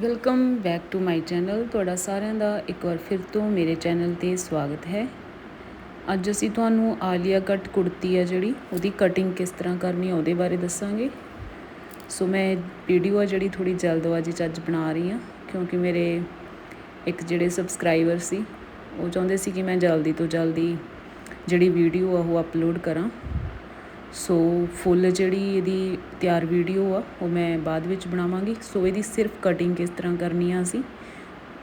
Welcome back to my channel ਤੁਹਾਡਾ ਸਾਰਿਆਂ ਦਾ ਇੱਕ ਵਾਰ ਫਿਰ ਤੋਂ ਮੇਰੇ ਚੈਨਲ ਤੇ ਸਵਾਗਤ ਹੈ। ਅੱਜ ਅਸੀਂ ਤੁਹਾਨੂੰ ਆਲੀਆ ਕੱਟ ਕੁੜਤੀ ਆ ਜਿਹੜੀ, ਉਹਦੀ ਕਟਿੰਗ ਕਿਸ ਤਰ੍ਹਾਂ ਕਰਨੀ ਆ ਉਹਦੇ ਬਾਰੇ ਦੱਸਾਂਗੇ। ਸੋ ਮੈਂ ਵੀਡੀਓ ਆ ਜਿਹੜੀ ਥੋੜੀ ਜਲਦਬਾਜ਼ੀ ਚ ਅੱਜ ਬਣਾ ਰਹੀ ਹਾਂ, ਕਿਉਂਕਿ ਮੇਰੇ ਇੱਕ ਜਿਹੜੇ ਸਬਸਕ੍ਰਾਈਬਰ ਸੀ, ਉਹ ਚਾਹੁੰਦੇ ਸੀ ਕਿ ਮੈਂ ਜਲਦੀ ਤੋਂ ਜਲਦੀ ਜਿਹੜੀ ਵੀਡੀਓ ਆ ਉਹ ਅਪਲੋਡ ਕਰਾਂ। ਸੋ ਫੁੱਲ ਜਿਹੜੀ ਇਹਦੀ ਤਿਆਰ ਵੀਡੀਓ ਆ, ਉਹ ਮੈਂ ਬਾਅਦ ਵਿੱਚ ਬਣਾਵਾਂਗੀ। ਸੋ ਇਹਦੀ ਸਿਰਫ ਕਟਿੰਗ ਕਿਸ ਤਰ੍ਹਾਂ ਕਰਨੀ ਆ ਅਸੀਂ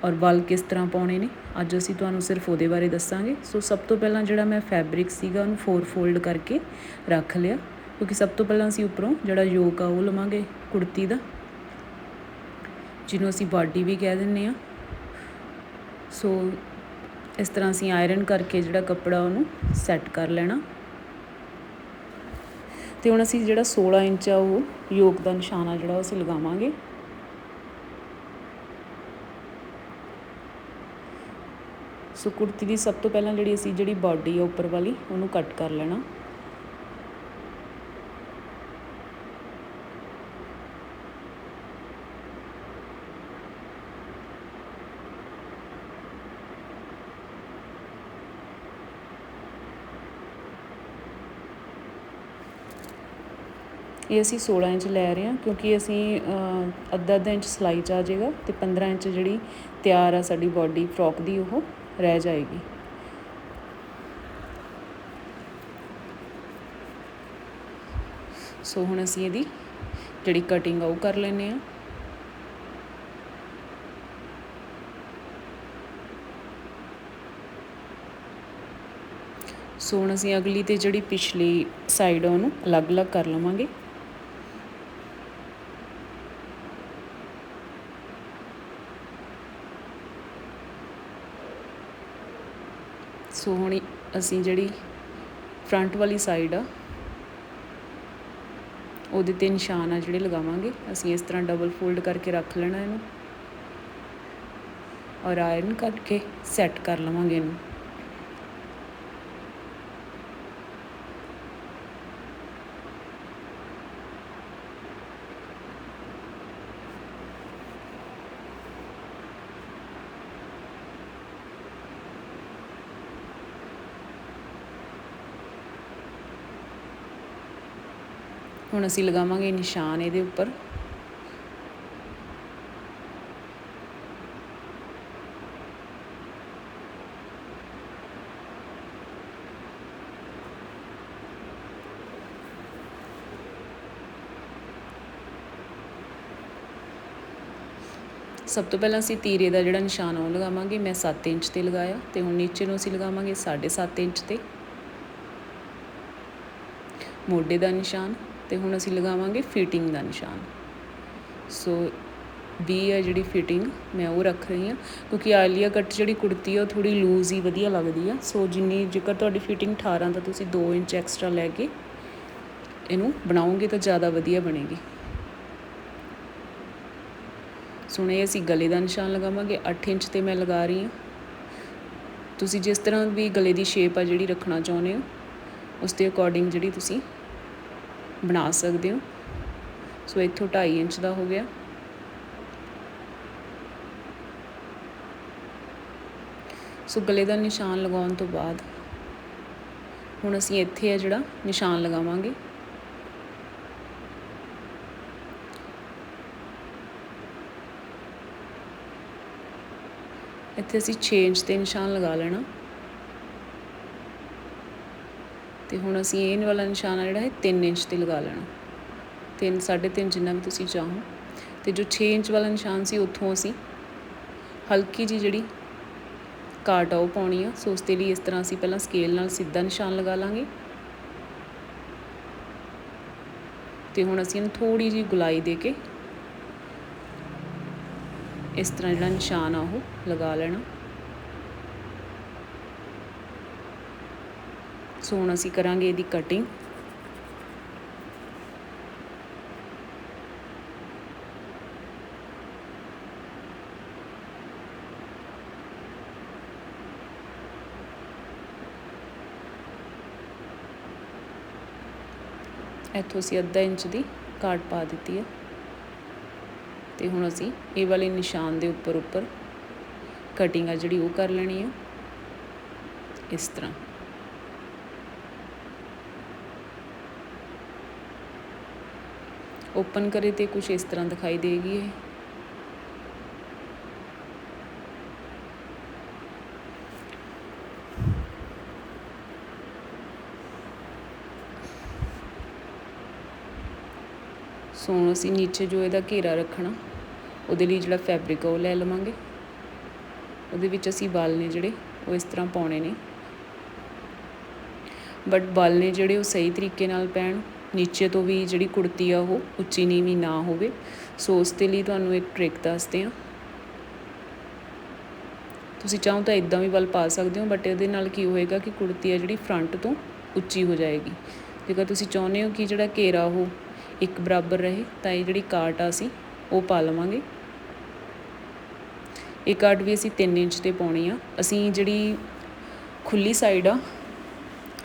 ਔਰ ਵਲ ਕਿਸ ਤਰ੍ਹਾਂ ਪਾਉਣੇ ਨੇ, ਅੱਜ ਅਸੀਂ ਤੁਹਾਨੂੰ ਸਿਰਫ ਉਹਦੇ ਬਾਰੇ ਦੱਸਾਂਗੇ। ਸੋ ਸਭ ਤੋਂ ਪਹਿਲਾਂ ਜਿਹੜਾ ਮੈਂ ਫੈਬਰਿਕ ਸੀਗਾ, ਉਹਨੂੰ ਫੋਰ ਫੋਲਡ ਕਰਕੇ ਰੱਖ ਲਿਆ, ਕਿਉਂਕਿ ਸਭ ਤੋਂ ਪਹਿਲਾਂ ਅਸੀਂ ਉੱਪਰੋਂ ਜਿਹੜਾ ਯੋਕ ਆ, ਉਹ ਲਵਾਂਗੇ ਕੁੜਤੀ ਦਾ, ਜਿਹਨੂੰ ਅਸੀਂ ਬਾਡੀ ਵੀ ਕਹਿ ਦਿੰਨੇ ਆ। ਸੋ ਇਸ ਤਰ੍ਹਾਂ ਅਸੀਂ ਆਇਰਨ ਕਰਕੇ ਜਿਹੜਾ ਕੱਪੜਾ ਉਹਨੂੰ ਸੈੱਟ ਕਰ ਲੈਣਾ। ਤੇ ਹੁਣ ਅਸੀਂ ਜਿਹੜਾ 16 ਇੰਚ ਆ ਉਹ ਯੋਗ ਦਾ ਨਿਸ਼ਾਨ ਆ ਜਿਹੜਾ ਅਸੀਂ ਲਗਾਵਾਂਗੇ। ਸੋ ਕੁੜਤੀ ਦੀ ਸਭ ਤੋਂ ਪਹਿਲਾਂ ਜਿਹੜੀ ਅਸੀਂ ਜਿਹੜੀ ਬਾਡੀ ਆ ਉੱਪਰ ਵਾਲੀ ਉਹਨੂੰ ਕੱਟ ਕਰ ਲੈਣਾ। ਇਹ ਅਸੀਂ 16 ਇੰਚ ਲੈ ਰਹੇ ਹਾਂ ਕਿਉਂਕਿ ਅਸੀਂ ਅੱਧਾ ਅੱਧਾ ਇੰਚ ਸਲਾਈ ਚ ਆ ਜਾਏਗਾ ਤੇ 15 ਇੰਚ ਜਿਹੜੀ ਤਿਆਰ ਆ ਸਾਡੀ ਬਾਡੀ ਫਰੋਕ ਦੀ ਉਹ ਰਹਿ ਜਾਏਗੀ। ਸੋ ਹੁਣ ਅਸੀਂ ਇਹਦੀ ਜਿਹੜੀ ਕਟਿੰਗ ਆ ਉਹ ਕਰ ਲੈਨੇ ਆ ਸੋ ਹੁਣ ਅਸੀਂ ਅਗਲੀ ਤੇ ਜਿਹੜੀ ਪਿਛਲੀ ਸਾਈਡ ਆ ਉਹਨੂੰ ਅਲੱਗ-ਅਲੱਗ ਕਰ ਲਵਾਂਗੇ। ਸੋ ਹੁਣ ਅਸੀਂ ਜਿਹੜੀ ਫਰੰਟ ਵਾਲੀ ਸਾਈਡ ਆ, ਉਹਦੇ ਤੇ ਨਿਸ਼ਾਨ ਆ ਜਿਹੜੇ ਲਗਾਵਾਂਗੇ। ਅਸੀਂ ਇਸ ਤਰ੍ਹਾਂ ਡਬਲ ਫੋਲਡ ਕਰਕੇ ਰੱਖ ਲੈਣਾ ਇਹਨੂੰ। ਔਰ ਆਇਰਨ ਕਰਕੇ ਸੈੱਟ ਕਰ ਲਵਾਂਗੇ ਇਹਨੂੰ। ਹੁਣ ਅਸੀਂ ਲਗਾਵਾਂਗੇ ਨਿਸ਼ਾਨ ਇਹਦੇ ਉੱਪਰ। ਸਭ ਤੋਂ ਪਹਿਲਾਂ ਅਸੀਂ ਤੀਰੇ ਦਾ ਜਿਹੜਾ ਨਿਸ਼ਾਨ ਉਹ ਲਗਾਵਾਂਗੇ। ਮੈਂ 7 ਇੰਚ ਤੇ ਲਗਾਇਆ ਤੇ ਹੁਣ ਨੀਚੇ ਨੂੰ ਅਸੀਂ ਲਗਾਵਾਂਗੇ 7.5 ਇੰਚ ਤੇ। ਮੋਢੇ ਦਾ ਨਿਸ਼ਾਨ। ਤੇ ਹੁਣ ਅਸੀਂ ਲਗਾਵਾਂਗੇ ਫਿਟਿੰਗ ਦਾ ਨਿਸ਼ਾਨ। ਸੋ ਵੀ ਹੈ ਜਿਹੜੀ ਫਿਟਿੰਗ ਮੈਂ ਉਹ ਰੱਖ ਰਹੀ ਹਾਂ, ਕਿਉਂਕਿ ਆਲੀਆ ਕੱਟ ਜਿਹੜੀ ਕੁੜਤੀ ਆ, ਉਹ ਥੋੜੀ ਲੂਜ਼ ਹੀ ਵਧੀਆ ਲੱਗਦੀ ਆ। ਸੋ ਜਿੰਨੀ ਜੇਕਰ ਤੁਹਾਡੀ ਫਿਟਿੰਗ 18 ਤਾਂ ਤੁਸੀਂ 2 ਇੰਚ ਐਕਸਟਰਾ ਲੈ ਕੇ ਇਹਨੂੰ ਬਣਾਓਗੇ ਤਾਂ ਜ਼ਿਆਦਾ ਵਧੀਆ ਬਣੇਗੀ। ਸੁਣੇ ਅਸੀਂ ਗਲੇ ਦਾ ਨਿਸ਼ਾਨ ਲਗਾਵਾਂਗੇ 8 ਇੰਚ ਤੇ ਮੈਂ ਲਗਾ ਰਹੀ ਹਾਂ। ਤੁਸੀਂ ਜਿਸ ਤਰ੍ਹਾਂ ਵੀ ਗਲੇ ਦੀ ਸ਼ੇਪ ਆ ਜਿਹੜੀ ਰੱਖਣਾ ਚਾਹੁੰਦੇ ਹੋ, ਉਸ ਦੇ ਅਕੋਰਡਿੰਗ ਜਿਹੜੀ ਤੁਸੀਂ ਬਣਾ ਸਕਦੇ ਹੋ। ਸੋ ਇੱਥੋਂ 2.5 ਇੰਚ ਦਾ ਹੋ ਗਿਆ। ਸੋ ਗਲੇ ਦਾ ਨਿਸ਼ਾਨ ਲਗਾਉਣ ਤੋਂ ਬਾਅਦ ਹੁਣ ਅਸੀਂ ਇੱਥੇ ਆ ਜਿਹੜਾ ਨਿਸ਼ਾਨ ਲਗਾਵਾਂਗੇ। ਇੱਥੇ ਅਸੀਂ 6 ਇੰਚ ਤੇ ਨਿਸ਼ਾਨ ਲਗਾ ਲੈਣਾ। ਤੇ ਹੁਣ ਅਸੀਂ ਇਹ ਵਾਲਾ ਨਿਸ਼ਾਨ ਆ ਜਿਹੜਾ ਹੈ 3 ਇੰਚ ਤੇ ਲਗਾ ਲੈਣਾ। 3 3.5 ਜਿੰਨਾ ਵੀ ਤੁਸੀਂ ਚਾਹੋ। ਤੇ ਜੋ 6 ਇੰਚ ਵਾਲਾ ਨਿਸ਼ਾਨ ਸੀ, ਉੱਥੋਂ ਅਸੀਂ ਹਲਕੀ ਜੀ ਜਿਹੜੀ ਕਾਟ ਆ ਉਹ ਪਾਉਣੀ ਆ। ਸੋ ਉਸ ਦੇ ਲਈ ਇਸ ਤਰ੍ਹਾਂ ਅਸੀਂ ਪਹਿਲਾਂ ਸਕੇਲ ਨਾਲ ਸਿੱਧਾ ਨਿਸ਼ਾਨ ਲਗਾ ਲਾਂਗੇ। ਤੇ ਹੁਣ ਅਸੀਂ ਇਹਨੂੰ ਥੋੜੀ ਜੀ ਗੁਲਾਈ ਦੇ ਕੇ ਇਸ ਤਰ੍ਹਾਂ ਜਿਹੜਾ ਨਿਸ਼ਾਨ ਆ ਉਹ ਲਗਾ ਲੈਣਾ। ਸੋ ਹੁਣ ਅਸੀਂ ਕਰਾਂਗੇ ਇਹਦੀ ਕਟਿੰਗ ਇੱਥੋਂ ਅਸੀਂ ਅੱਧਾ ਇੰਚ ਦੀ ਕਾਟ ਪਾ ਦਿੱਤੀ ਹੈ। ਤੇ ਹੁਣ ਅਸੀਂ ਇਹ ਵਾਲੇ ਨਿਸ਼ਾਨ ਦੇ ਉੱਪਰ ਉੱਪਰ ਕਟਿੰਗ ਆ ਜਿਹੜੀ ਉਹ ਕਰ ਲੈਣੀ ਆ। ਇਸ ਤਰ੍ਹਾਂ। ਓਪਨ ਕਰੇ ਤੇ ਕੁਝ ਇਸ ਤਰ੍ਹਾਂ ਦਿਖਾਈ ਦੇਗੀ ਇਹ। ਸੋ ਹੁਣ ਅਸੀਂ ਨੀਚੇ ਜੋ ਇਹਦਾ ਘੇਰਾ ਰੱਖਣਾ, ਉਹਦੇ ਲਈ ਜਿਹੜਾ ਫੈਬਰਿਕ ਆ ਉਹ ਲੈ ਲਵਾਂਗੇ। ਉਹਦੇ ਵਿੱਚ ਅਸੀਂ ਵਾਲ ਨੇ ਜਿਹੜੇ, ਉਹ ਇਸ ਤਰ੍ਹਾਂ ਪਾਉਣੇ ਨੇ। ਬਟ ਵਾਲ ਨੇ ਜਿਹੜੇ ਉਹ ਸਹੀ ਤਰੀਕੇ ਨਾਲ ਪੈਣ। ਨੀਚੇ ਤੋਂ ਵੀ ਜਿਹੜੀ ਕੁੜਤੀ ਆ ਉਹ ਉੱਚੀ ਨੀਵੀਂ ਨਾ ਹੋਵੇ। ਸੋ ਉਸ ਦੇ ਲਈ ਤੁਹਾਨੂੰ ਇੱਕ ਟ੍ਰਿਕ ਦੱਸਦੇ ਹਾਂ। ਤੁਸੀਂ ਚਾਹੋ ਤਾਂ ਇਦਾਂ ਵੀ ਵੱਲ ਪਾ ਸਕਦੇ ਹੋ ਬਟ ਇਹਦੇ ਨਾਲ ਕੀ ਹੋਏਗਾ ਕਿ ਕੁੜਤੀ ਆ ਜਿਹੜੀ ਫਰੰਟ ਤੋਂ ਉੱਚੀ ਹੋ ਜਾਏਗੀ। ਜੇਕਰ ਤੁਸੀਂ ਚਾਹੁੰਦੇ ਹੋ ਕਿ ਜਿਹੜਾ ਘੇਰਾ ਉਹ ਇੱਕ ਬਰਾਬਰ ਰਹੇ, ਤਾਂ ਇਹ ਜਿਹੜੀ ਕਾਟ ਆ ਅਸੀਂ ਉਹ ਪਾ ਲਵਾਂਗੇ। ਇਹ ਕਾਟ ਵੀ ਅਸੀਂ 3 ਇੰਚ ਤੇ ਪਾਉਣੀ ਆ। ਅਸੀਂ ਜਿਹੜੀ ਖੁੱਲੀ ਸਾਈਡ ਆ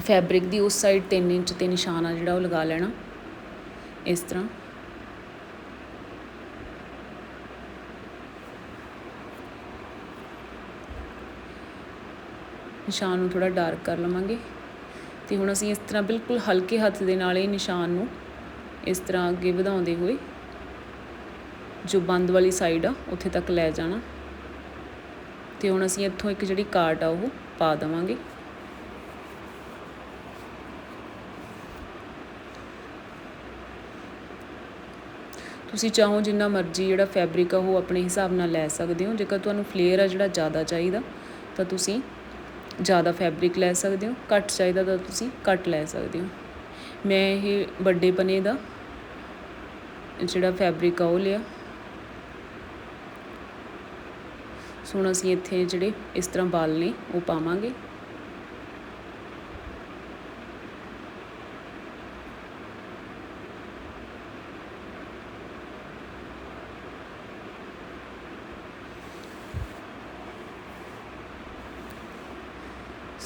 ਫੈਬਰਿਕ ਦੀ ਉਸ ਸਾਈਡ 3 ਇੰਚ ਤੇ ਨਿਸ਼ਾਨ ਆ ਜਿਹੜਾ ਉਹ ਲਗਾ ਲੈਣਾ। ਇਸ ਤਰ੍ਹਾਂ। ਨਿਸ਼ਾਨ ਨੂੰ ਥੋੜਾ ਡਾਰਕ ਕਰ ਲਵਾਂਗੇ। ਤੇ ਹੁਣ ਅਸੀਂ ਇਸ ਤਰ੍ਹਾਂ ਬਿਲਕੁਲ ਹਲਕੇ ਹੱਥ ਦੇ ਨਾਲ ਇਹ ਨਿਸ਼ਾਨ ਨੂੰ ਇਸ ਤਰ੍ਹਾਂ ਅੱਗੇ ਵਧਾਉਂਦੇ ਹੋਏ ਜੋ ਬੰਦ ਵਾਲੀ ਸਾਈਡ ਆ, ਉੱਥੇ ਤੱਕ ਲੈ ਜਾਣਾ। ਤੇ ਹੁਣ ਅਸੀਂ ਇੱਥੋਂ ਇੱਕ ਜਿਹੜੀ ਕਾਟ ਆ, ਉਹ ਪਾ ਦੇਵਾਂਗੇ। ਤੁਸੀਂ ਚਾਹੋ ਜਿੰਨਾ ਮਰਜ਼ੀ ਜਿਹੜਾ ਫੈਬਰਿਕ ਆ ਉਹ ਆਪਣੇ ਹਿਸਾਬ ਨਾਲ ਲੈ ਸਕਦੇ ਹੋ। ਜੇਕਰ ਤੁਹਾਨੂੰ ਫਲੇਅਰ ਆ ਜਿਹੜਾ ਜ਼ਿਆਦਾ ਚਾਹੀਦਾ, ਤਾਂ ਤੁਸੀਂ ਜ਼ਿਆਦਾ ਫੈਬਰਿਕ ਲੈ ਸਕਦੇ ਹੋ। ਘੱਟ ਚਾਹੀਦਾ ਤਾਂ ਤੁਸੀਂ ਘੱਟ ਲੈ ਸਕਦੇ ਹੋ। ਮੈਂ ਇਹ ਵੱਡੇ ਪਨੇ ਦਾ ਜਿਹੜਾ ਫੈਬਰਿਕ ਆ ਉਹ ਲਿਆ। ਸੋ ਅਸੀਂ ਇੱਥੇ ਜਿਹੜੇ ਇਸ ਤਰ੍ਹਾਂ ਬਾਲ ਨੇ ਉਹ ਪਾਵਾਂਗੇ।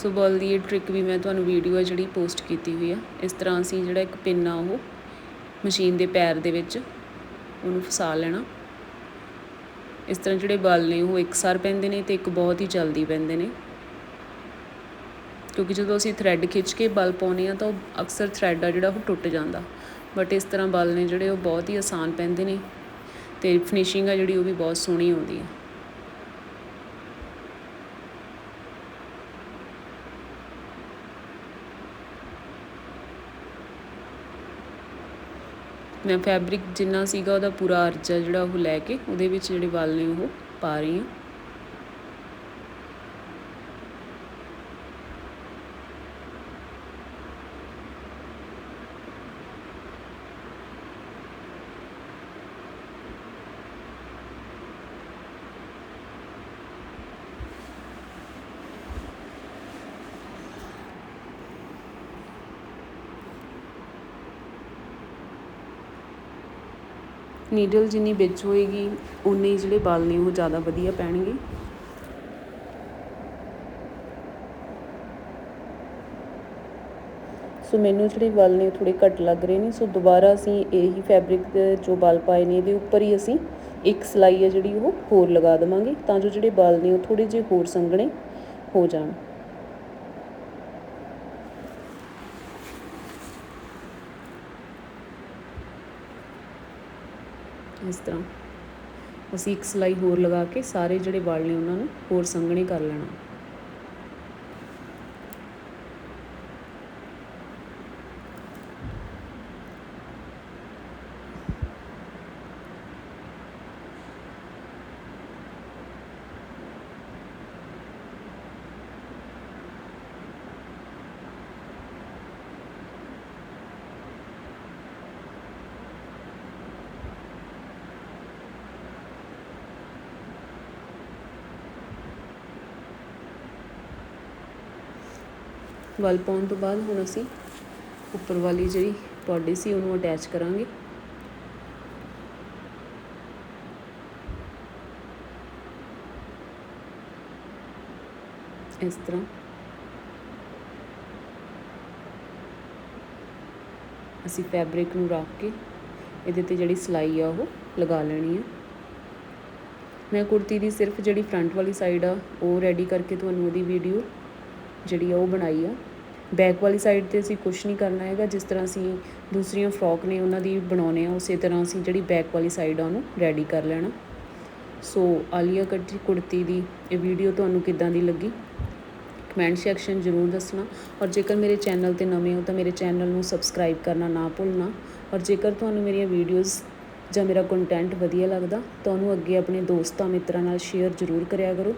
ਸੋ ਬਾਲ ਦੀ ਇਹ ਟ੍ਰਿਕ ਵੀ ਮੈਂ ਤੁਹਾਨੂੰ ਵੀਡੀਓ ਹੈ ਜਿਹੜੀ ਪੋਸਟ ਕੀਤੀ ਹੋਈ ਆ। ਇਸ ਤਰ੍ਹਾਂ ਅਸੀਂ ਜਿਹੜਾ ਇੱਕ ਪਿੰਨ ਆ ਉਹ ਮਸ਼ੀਨ ਦੇ ਪੈਰ ਦੇ ਵਿੱਚ ਉਹਨੂੰ ਫਸਾ ਲੈਣਾ। ਇਸ ਤਰ੍ਹਾਂ ਜਿਹੜੇ ਬਲ ਨੇ ਉਹ ਇੱਕਸਾਰ ਪੈਂਦੇ ਨੇ ਤੇ ਇੱਕ ਬਹੁਤ ਹੀ ਜਲਦੀ ਪੈਂਦੇ ਨੇ। ਕਿਉਂਕਿ ਜਦੋਂ ਅਸੀਂ ਥਰੈਡ ਖਿੱਚ ਕੇ ਬਲ ਪਾਉਨੇ ਆ ਤਾਂ ਉਹ ਅਕਸਰ ਥਰੈਡ ਆ ਜਿਹੜਾ ਉਹ ਟੁੱਟ ਜਾਂਦਾ। ਬਟ ਇਸ ਤਰ੍ਹਾਂ ਬਲ ਨੇ ਜਿਹੜੇ ਉਹ ਬਹੁਤ ਹੀ ਆਸਾਨ ਪੈਂਦੇ ਨੇ ਤੇ ਫਿਨਿਸ਼ਿੰਗ ਆ ਜਿਹੜੀ ਉਹ ਵੀ ਬਹੁਤ ਸੋਹਣੀ ਆਉਂਦੀ ਹੈ ਮੈਂ ਫੈਬਰਿਕ ਜਿੰਨਾ ਸੀਗਾ ਉਹਦਾ ਪੂਰਾ ਅਰਜਾ ਜਿਹੜਾ ਉਹ ਲੈ ਕੇ ਉਹਦੇ ਵਿੱਚ ਜਿਹੜੇ ਵਾਲ ਨੇ ਉਹ ਪਾ ਰਹੀ ਹਾਂ। ਨੀਡਲ ਜਿੰਨੀ ਵਿੱਚ ਹੋਏਗੀ ਉਨੇ ਹੀ ਜਿਹੜੇ ਵਾਲ ਨੇ ਉਹ ਜ਼ਿਆਦਾ ਵਧੀਆ ਪੈਣਗੇ। ਸੋ ਮੈਨੂੰ ਜਿਹੜੇ ਵਾਲ ਨੇ ਥੋੜੇ ਘੱਟ ਲੱਗ ਰਹੇ ਨੇ। ਸੋ ਦੁਬਾਰਾ ਅਸੀਂ ਇਹੀ ਫੈਬਰਿਕ ਜੋ ਵਾਲ ਪਾਏ ਨੇ, ਇਹਦੇ ਉੱਪਰ ਹੀ ਅਸੀਂ ਇੱਕ ਸਲਾਈ ਹੈ ਜਿਹੜੀ ਉਹ ਹੋਰ ਲਗਾ ਦੇਵਾਂਗੇ ਤਾਂ ਜੋ ਜਿਹੜੇ ਵਾਲ ਨੇ ਉਹ ਥੋੜੇ ਜਿਹੇ ਹੋਰ ਸੰਘਣੇ ਹੋ ਜਾਣ। ਇਸ ਤਰ੍ਹਾਂ। ਅਸੀਂ ਇੱਕ ਸਲਾਈ ਹੋਰ ਲਗਾ ਕੇ ਸਾਰੇ ਜਿਹੜੇ ਵਾਲ ਨੇ ਉਹਨਾਂ ਨੂੰ ਹੋਰ ਸੰਘਣੇ ਕਰ ਲੈਣਾ। ਵਲ ਪਾਉਣ ਤੋਂ ਬਾਅਦ ਹੁਣ ਅਸੀਂ ਉੱਪਰ ਵਾਲੀ ਜਿਹੜੀ ਬਾਡੀ ਸੀ ਉਹਨੂੰ ਅਟੈਚ ਕਰਾਂਗੇ। ਇਸ ਤਰ੍ਹਾਂ। ਅਸੀਂ ਫੈਬਰਿਕ ਨੂੰ ਰੱਖ ਕੇ ਇਹਦੇ ਤੇ ਜਿਹੜੀ ਸਲਾਈ ਆ ਉਹ ਲਗਾ ਲੈਣੀ ਹੈ ਮੈਂ ਕੁੜਤੀ ਦੀ ਸਿਰਫ ਜਿਹੜੀ ਫਰੰਟ ਵਾਲੀ ਸਾਈਡ ਆ, ਉਹ ਰੈਡੀ ਕਰਕੇ ਤੁਹਾਨੂੰ ਉਹਦੀ ਵੀਡੀਓ ਜਿਹੜੀ ਆ ਉਹ ਬਣਾਈ ਆ। ਬੈਕ ਵਾਲੀ ਸਾਈਡ ਤੇ ਅਸੀਂ ਕੁਝ ਨਹੀਂ ਕਰਨਾ ਹੈਗਾ। ਜਿਸ ਤਰ੍ਹਾਂ ਅਸੀਂ ਦੂਸਰੀਆਂ ਫਰੋਕ ਨੇ ਉਹਨਾਂ ਦੀ ਬਣਾਉਣੇ ਆ, ਉਸੇ ਤਰ੍ਹਾਂ ਅਸੀਂ ਜਿਹੜੀ ਬੈਕ ਵਾਲੀ ਸਾਈਡ ਆ ਉਹਨੂੰ ਰੈਡੀ ਕਰ ਲੈਣਾ। ਸੋ ਆਲੀਆ ਕੱਟ ਦੀ ਕੁੜਤੀ ਦੀ ਇਹ ਵੀਡੀਓ ਤੁਹਾਨੂੰ ਕਿੱਦਾਂ ਦੀ ਲੱਗੀ? ਕਮੈਂਟ ਸੈਕਸ਼ਨ ਜ਼ਰੂਰ ਦੱਸਣਾ। ਔਰ ਜੇਕਰ ਮੇਰੇ ਚੈਨਲ ਤੇ ਨਵੇਂ ਹੋ ਤਾਂ ਮੇਰੇ ਚੈਨਲ ਨੂੰ ਸਬਸਕ੍ਰਾਈਬ ਕਰਨਾ ਨਾ ਭੁੱਲਣਾ। ਔਰ ਜੇਕਰ ਤੁਹਾਨੂੰ ਮੇਰੀਆਂ ਵੀਡੀਓਜ਼ ਜਾਂ ਮੇਰਾ ਕੰਟੈਂਟ ਵਧੀਆ ਲੱਗਦਾ, ਤਾਂ ਉਹਨੂੰ ਅੱਗੇ ਆਪਣੇ ਦੋਸਤਾਂ ਮਿੱਤਰਾਂ ਨਾਲ ਸ਼ੇਅਰ ਜ਼ਰੂਰ ਕਰਿਆ ਕਰੋ।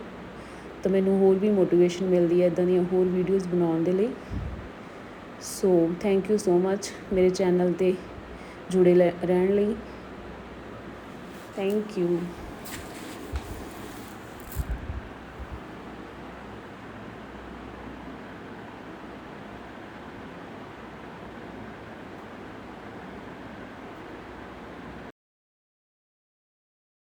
ਤਾਂ ਮੈਨੂੰ ਹੋਰ ਵੀ ਮੋਟੀਵੇਸ਼ਨ ਮਿਲਦੀ ਹੈ ਇਦਾਂ ਦੀਆਂ ਹੋਰ ਵੀਡੀਓਜ਼ ਬਣਾਉਣ ਦੇ ਲਈ। ਸੋ ਥੈਂਕ ਯੂ ਸੋ ਮੱਚ ਮੇਰੇ ਚੈਨਲ ਤੇ ਜੁੜੇ ਲੈ- ਰਹਿਣ ਲਈ। Thank you